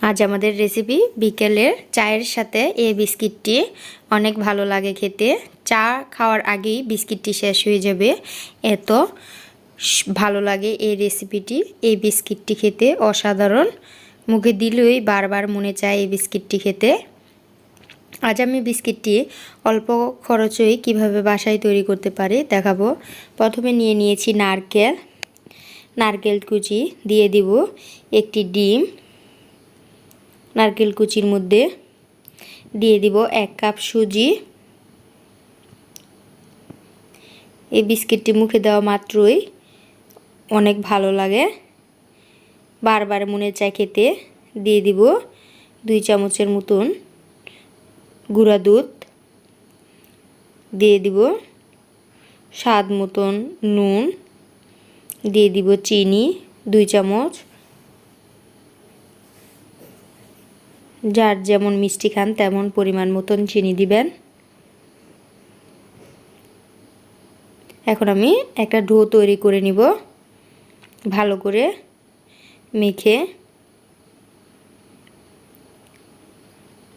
আজ আমাদের রেসিপি বিকেলের চায়ের সাথে এই বিস্কিটটি। অনেক ভালো লাগে খেতে। চা খাওয়ার আগেই বিস্কিটটি শেষ হয়ে যাবে। এত ভালো লাগে এই রেসিপিটি এই বিস্কিটটি খেতে। অসাধারণ। মুখে দিলেই বারবার মনে চায় এই বিস্কিটটি খেতে। আজ আমি বিস্কিটটি অল্প খরচেই কীভাবে বাসায় তৈরি করতে পারি দেখাবো। প্রথমে নিয়ে নিয়েছি নারকেল। নারকেল কুচি দিয়ে দিব। একটি ডিম। নারকেল কুচির মধ্যে দিয়ে দিব এক কাপ সুজি। এই বিস্কিটটি মুখে দেওয়া মাত্রই অনেক ভালো লাগে। বারবার মনে চায় খেতে। দিয়ে দিব দুই চামচের মতন গুঁড়া দুধ। দিয়ে দিব স্বাদ মতন নুন। দিয়ে দিব চিনি দুই চামচ। যার যেমন মিষ্টি খান, তেমন পরিমাণ মতন চিনি দিবেন। এখন আমি একটা ঢো তৈরি করে নিব। ভালো করে মেখে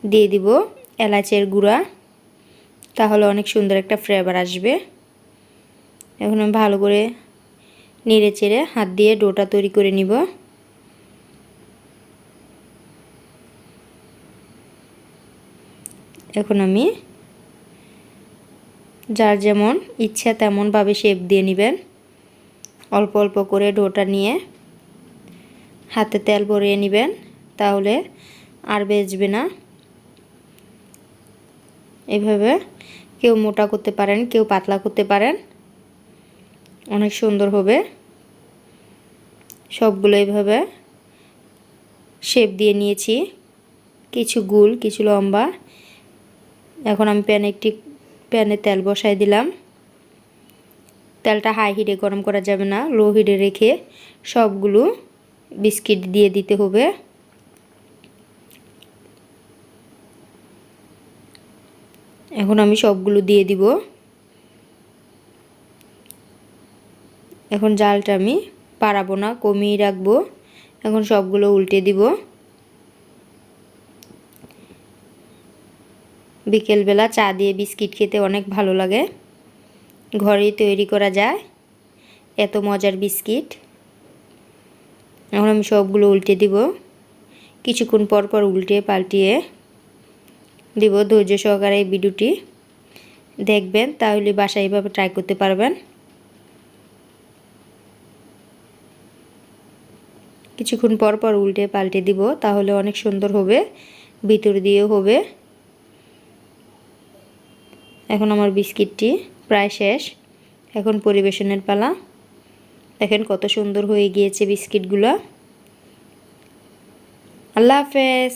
দিয়ে দিব এলাচের গুঁড়া। তাহলে অনেক সুন্দর একটা ফ্লেভার আসবে। এখন আমি ভালো করে নেড়ে চেড়ে হাত দিয়ে ডোটা তৈরি করে নিব। এখন আমি যার যেমন ইচ্ছা তেমনভাবে শেপ দিয়ে নেবেন। অল্প অল্প করে ডোটা নিয়ে হাতে তেল ভরিয়ে নেবেন, তাহলে আর বেচবে না। এভাবে কেউ মোটা করতে পারেন, কেউ পাতলা করতে পারেন। অনেক সুন্দর হবে। সবগুলো এইভাবে শেপ দিয়ে নিয়েছি। কিছু গুল, কিছু লম্বা এখন আমি প্যানে একটি, প্যানে তেল বসাই দিলাম। তেলটা হাই হিটে গরম করা যাবে না, লো হিটে রেখে সবগুলো বিস্কিট দিয়ে দিতে হবে। এখন আমি সবগুলো দিয়ে দিব। এখন জালটা আমি পারাবো না, কমিয়ে রাখব। এখন সবগুলো উল্টে দিব। বিকেলবেলা চা দিয়ে বিস্কিট খেতে অনেক ভালো লাগে। ঘরেই তৈরি করা যায় এত মজার বিস্কিট। এখন আমি সবগুলো উল্টে দিব। কিছুক্ষণ পর পর উল্টে পাল্টিয়ে দিব। ধৈর্য সহকারে এই ভিডিওটি দেখবেন, তাহলে বাসায় এইভাবে ট্রাই করতে পারবেন। কিছুক্ষণ পর পর উল্টে পাল্টে দিব, তাহলে অনেক সুন্দর হবে, ভিতর দিয়েও হবে। এখন আমার বিস্কিটটি প্রায় শেষ। এখন পরিবেশনের পালা। দেখেন কত সুন্দর হয়ে গিয়েছে বিস্কিটগুলো। আল্লাহ হাফেজ।